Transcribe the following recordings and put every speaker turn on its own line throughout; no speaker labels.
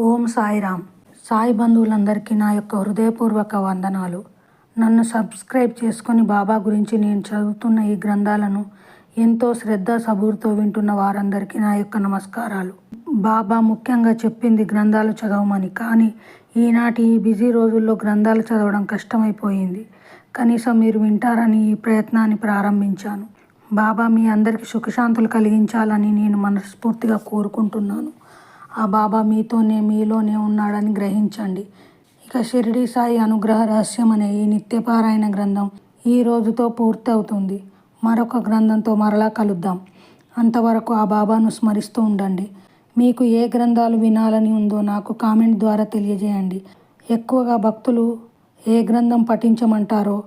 ఓం సాయిరామ్. సాయి బంధువులందరికీ నా యొక్క హృదయపూర్వక వందనాలు. నన్ను సబ్స్క్రైబ్ చేసుకొని బాబా గురించి నేను చదువుతున్న ఈ గ్రంథాలను ఎంతో శ్రద్ధ సబూర్తో వింటున్న వారందరికీ నా యొక్క నమస్కారాలు. బాబా ముఖ్యంగా చెప్పింది గ్రంథాలు చదవమని కానీ ఈనాటి ఈ బిజీ రోజుల్లో గ్రంథాలు చదవడం కష్టమైపోయింది. కనీసం మీరు వింటారని ఈ ప్రయత్నాన్ని ప్రారంభించాను. బాబా మీ అందరికీ సుఖశాంతులు కలిగించాలని నేను మనస్ఫూర్తిగా కోరుకుంటున్నాను. ఆ బాబా మీతోనే మీలోనే ఉన్నాడని గ్రహించండి. ఇక షిరిడి సాయి అనుగ్రహ రహస్యం అనే ఈ నిత్యపారాయణ గ్రంథం ఈ రోజుతో పూర్తవుతుంది. మరొక గ్రంథంతో మరలా కలుద్దాం. అంతవరకు ఆ బాబాను స్మరిస్తూ ఉండండి. మీకు ఏ గ్రంథాలు వినాలని ఉందో నాకు కామెంట్ ద్వారా తెలియజేయండి. ఎక్కువగా భక్తులు ఏ గ్రంథం పఠించమంటారో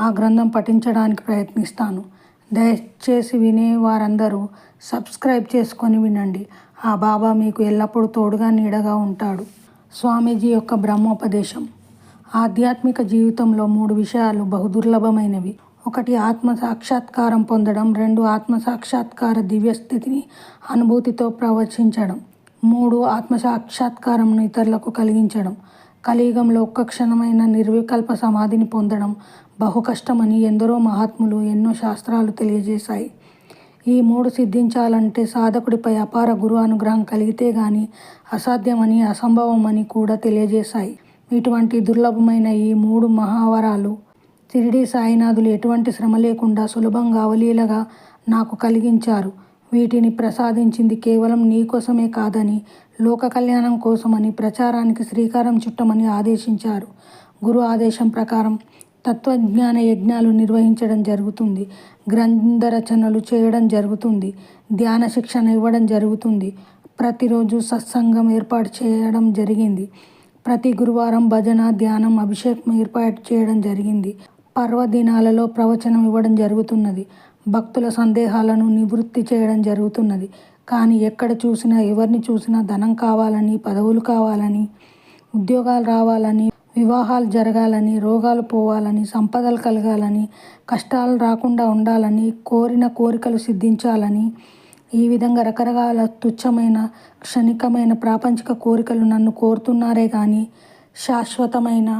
ఆ గ్రంథం పఠించడానికి ప్రయత్నిస్తాను. దయచేసి వినే వారందరూ సబ్స్క్రైబ్ చేసుకొని వినండి. ఆ బాబా మీకు ఎల్లప్పుడూ తోడుగా నీడగా ఉంటాడు. స్వామీజీ యొక్క బ్రహ్మోపదేశం. ఆధ్యాత్మిక జీవితంలో మూడు విషయాలు బహుదుర్లభమైనవి. ఒకటి ఆత్మ సాక్షాత్కారం పొందడం రెండు ఆత్మ సాక్షాత్కార దివ్యస్థితిని అనుభూతితో ప్రవచించడం మూడు ఆత్మ సాక్షాత్కారంను ఇతరులకు కలిగించడం కలియుగంలో ఒక్క క్షణమైన నిర్వికల్ప సమాధిని పొందడం బహు కష్టమని ఎందరో మహాత్ములు ఎన్నో శాస్త్రాలు తెలియజేశాయి. ఈ మూడు సిద్ధించాలంటే సాధకుడిపై అపార గురు అనుగ్రహం కలిగితే గాని అసాధ్యమని అసంభవమని కూడా తెలియజేశాయి. ఇటువంటి దుర్లభమైన ఈ మూడు మహావరాలు తిరిడి సాయినాథులు ఎటువంటి శ్రమ లేకుండా సులభంగా అవలీలగా నాకు కలిగించారు. వీటిని ప్రసాదించింది కేవలం నీ కోసమే కాదని లోక కళ్యాణం కోసమని ప్రచారానికి శ్రీకారం చుట్టమని ఆదేశించారు. గురు ఆదేశం ప్రకారం తత్వజ్ఞాన యజ్ఞాలు నిర్వహించడం జరుగుతుంది. గ్రంథ రచనలు చేయడం జరుగుతుంది. ధ్యాన శిక్షణ ఇవ్వడం జరుగుతుంది. ప్రతిరోజు సత్సంగం ఏర్పాటు చేయడం జరిగింది. ప్రతి గురువారం భజన ధ్యానం అభిషేకం ఏర్పాటు చేయడం జరిగింది. పర్వదినాలలో ప్రవచనం ఇవ్వడం జరుగుతున్నది. భక్తుల సందేహాలను నివృత్తి చేయడం జరుగుతున్నది. కానీ ఎక్కడ చూసినా ఎవరిని చూసినా ధనం కావాలని పదవులు కావాలని ఉద్యోగాలు రావాలని వివాహాలు జరగాలని రోగాలు పోవాలని సంపదలు కలగాలని కష్టాలు రాకుండా ఉండాలని కోరిన కోరికలు సిద్ధించాలని ఈ విధంగా రకరకాల తుచ్చమైన క్షణికమైన ప్రాపంచిక కోరికలు నన్ను కోరుతున్నారే కానీ శాశ్వతమైన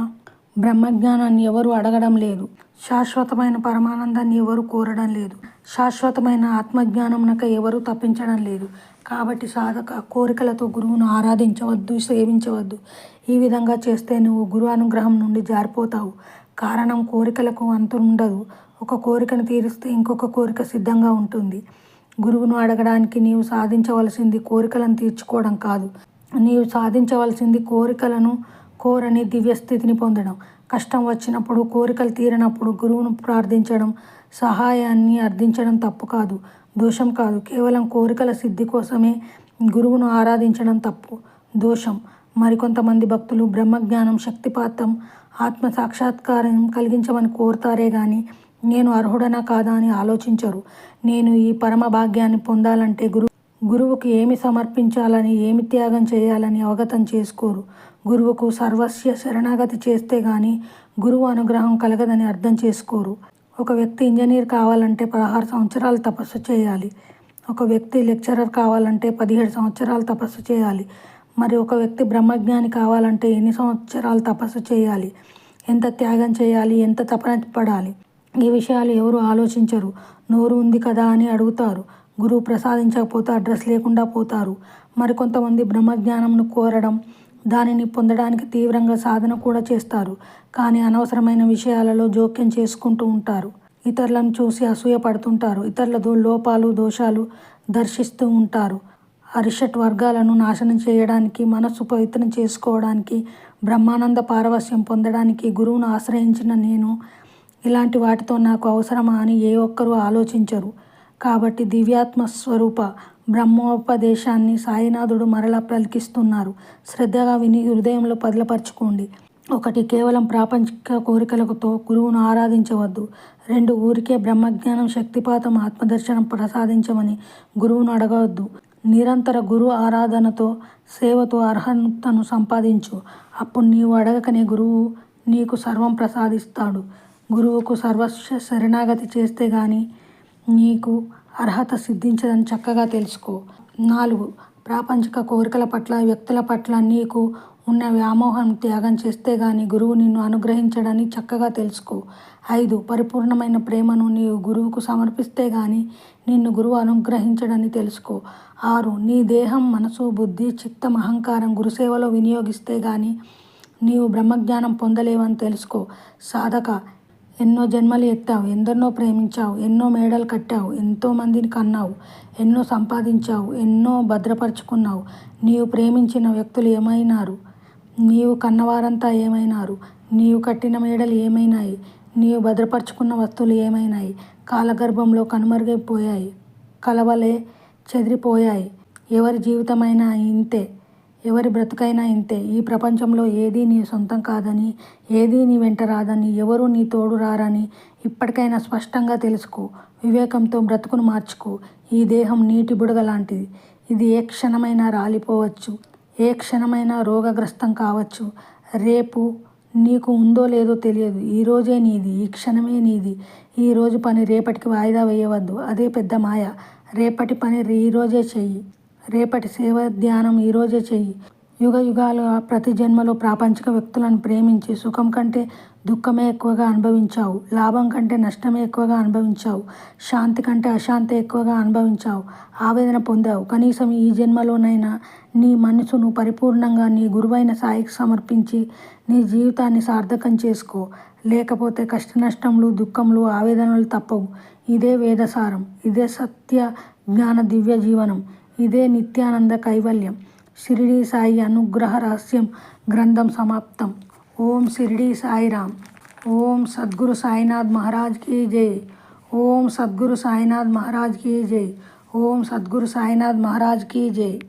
బ్రహ్మజ్ఞానాన్ని ఎవరు అడగడం లేదు. శాశ్వతమైన పరమానందాన్ని ఎవరు కోరడం లేదు. శాశ్వతమైన ఆత్మజ్ఞానంనక ఎవరు తప్పించడం లేదు. కాబట్టి సాధక కోరికలతో గురువును ఆరాధించవద్దు సేవించవద్దు. ఈ విధంగా చేస్తే నువ్వు గురు అనుగ్రహం నుండి జారిపోతావు. కారణం కోరికలకు అంతు ఉండదు ఒక కోరికను తీరిస్తే ఇంకొక కోరిక సిద్ధంగా ఉంటుంది. గురువును అడగడానికి నీవు సాధించవలసింది కోరికలను తీర్చుకోవడం కాదు. నీవు సాధించవలసింది కోరికలను కోరని దివ్యస్థితిని పొందడం కష్టం వచ్చినప్పుడు కోరికలు తీరినప్పుడు గురువును ప్రార్థించడం సహాయాన్ని అర్థించడం తప్పు కాదు దోషం కాదు. కేవలం కోరికల సిద్ధి కోసమే గురువును ఆరాధించడం తప్పు దోషం. మరికొంతమంది భక్తులు బ్రహ్మజ్ఞానం శక్తిపాతం ఆత్మ సాక్షాత్కారం కలిగించమని కోరుతారే కానీ నేను అర్హుడనా కాదా అని ఆలోచించరు. నేను ఈ పరమ భాగ్యాన్ని పొందాలంటే గురు గురువుకు ఏమి సమర్పించాలని ఏమి త్యాగం చేయాలని అవగతం చేసుకోరు. గురువుకు సర్వస్య శరణాగతి చేస్తే గాని గురువు అనుగ్రహం కలగదని అర్థం చేసుకోరు. ఒక వ్యక్తి ఇంజనీర్ కావాలంటే పదహారు సంవత్సరాలు తపస్సు చేయాలి. ఒక వ్యక్తి లెక్చరర్ కావాలంటే పదిహేడు సంవత్సరాలు తపస్సు చేయాలి. మరి ఒక వ్యక్తి బ్రహ్మజ్ఞాని కావాలంటే ఎన్ని సంవత్సరాలు తపస్సు చేయాలి? ఎంత త్యాగం చేయాలి? ఎంత తపన పడాలి? ఈ విషయాలు ఎవరు ఆలోచించరు. నోరు ఉంది కదా అని అడుగుతారు. గురువు ప్రసాదించకపోతే అడ్రస్ లేకుండా పోతారు. మరికొంతమంది బ్రహ్మజ్ఞానంను కోరడం దానిని పొందడానికి తీవ్రంగా సాధన కూడా చేస్తారు. కానీ అనవసరమైన విషయాలలో జోక్యం చేసుకుంటూ ఉంటారు. ఇతరులను చూసి అసూయ పడుతుంటారు. ఇతరుల లోపాలు దోషాలు దర్శిస్తూ ఉంటారు. అరిషట్ వర్గాలను నాశనం చేయడానికి మనస్సు పవిత్రం చేసుకోవడానికి బ్రహ్మానంద పారవస్యం పొందడానికి గురువును ఆశ్రయించిన నేను ఇలాంటి వాటితో నాకు అవసరమా అని ఏ ఒక్కరూ ఆలోచించరు. కాబట్టి దివ్యాత్మ స్వరూప బ్రహ్మోపదేశాన్ని సాయినాథుడు మరలా పలికిస్తున్నారు. శ్రద్ధగా విని హృదయంలో పదిలపరచుకోండి. ఒకటి కేవలం ప్రాపంచిక కోరికలతో గురువును ఆరాధించవద్దు. రెండు ఊరికే బ్రహ్మజ్ఞానం శక్తిపాతం ఆత్మదర్శనం ప్రసాదించమని గురువును అడగవద్దు. నిరంతర గురు ఆరాధనతో సేవతో అర్హతను సంపాదించు. అప్పుడు నీవు అడగకనే గురువు నీకు సర్వం ప్రసాదిస్తాడు. గురువుకు సర్వస్వ శరణాగతి చేస్తే గాని నీకు అర్హత సిద్ధించదని చక్కగా తెలుసుకో. నాలుగు ప్రాపంచిక కోరికల పట్ల వ్యక్తుల పట్ల నీకు ఉన్న వ్యామోహం త్యాగం చేస్తే గాని గురువు నిన్ను అనుగ్రహించడని చక్కగా తెలుసుకో. ఐదు పరిపూర్ణమైన ప్రేమను నీవు గురువుకు సమర్పిస్తే గాని నిన్ను గురువు అనుగ్రహించడని తెలుసుకో. ఆరు నీ దేహం మనసు బుద్ధి చిత్తం అహంకారం గురుసేవలో వినియోగిస్తే గాని నీవు బ్రహ్మజ్ఞానం పొందలేవని తెలుసుకో. సాధక ఎన్నో జన్మలు ఎత్తావు ఎందరినో ప్రేమించావు ఎన్నో మేడలు కట్టావు ఎంతో మందిని కన్నావు ఎన్నో సంపాదించావు ఎన్నో భద్రపరుచుకున్నావు. నీవు ప్రేమించిన వ్యక్తులు ఏమైనారు? నీవు కన్నవారంతా ఏమైనారు? నీవు కట్టిన మేడలు ఏమైనాయి? నీవు భద్రపరుచుకున్న వస్తువులు ఏమైనాయి? కాలగర్భంలో కనుమరుగైపోయాయి కలవలే చెదిరిపోయాయి. ఎవరి జీవితమైనా ఇంతే. ఎవరి బ్రతుకైనా ఇంతే. ఈ ప్రపంచంలో ఏదీ నీ సొంతం కాదని ఏదీ నీ వెంట రాదని ఎవరూ నీ తోడు రారని ఇప్పటికైనా స్పష్టంగా తెలుసుకో. వివేకంతో బ్రతుకును మార్చుకో. ఈ దేహం నీటి బుడగ లాంటిది. ఇది ఏ క్షణమైనా రాలిపోవచ్చు. ఏ క్షణమైనా రోగగ్రస్తం కావచ్చు. రేపు నీకు ఉందో లేదో తెలియదు. ఈరోజే నీది. ఈ క్షణమే నీది. ఈ రోజు పని రేపటికి వాయిదా వేయవద్దు. అదే పెద్ద మాయ. రేపటి పని ఈరోజే చెయ్యి. రేపటి సేవ ధ్యానం ఈరోజే చెయ్యి. యుగ యుగాలుగా ప్రతి జన్మలో ప్రాపంచిక వ్యక్తులను ప్రేమించి సుఖం కంటే దుఃఖమే ఎక్కువగా అనుభవించావు. లాభం కంటే నష్టమే ఎక్కువగా అనుభవించావు. శాంతి కంటే అశాంతి ఎక్కువగా అనుభవించావు. ఆవేదన పొందావు. కనీసం ఈ జన్మలోనైనా నీ మనసును పరిపూర్ణంగా నీ గురువైన సాయికి సమర్పించి నీ జీవితాన్ని సార్థకం చేసుకో. లేకపోతే కష్ట నష్టములు దుఃఖములు ఆవేదనలు తప్పవు. ఇదే వేదసారం. ఇదే సత్య జ్ఞాన దివ్య జీవనం. ఇదే నిత్యానంద కైవల్యం. షిరిడి సాయి అనుగ్రహ రహస్యం గ్రంథం సమాప్తం. ఓం షిరిడి సాయిరామ్ ఓం సద్గురు సాయినాథ్ మహారాజ్ కీ జై. ఓం సద్గురు సాయినాథ్ మహారాజ్ కీ జై. ఓం సద్గురు సాయినాథ్ మహారాజ్ కీ జై.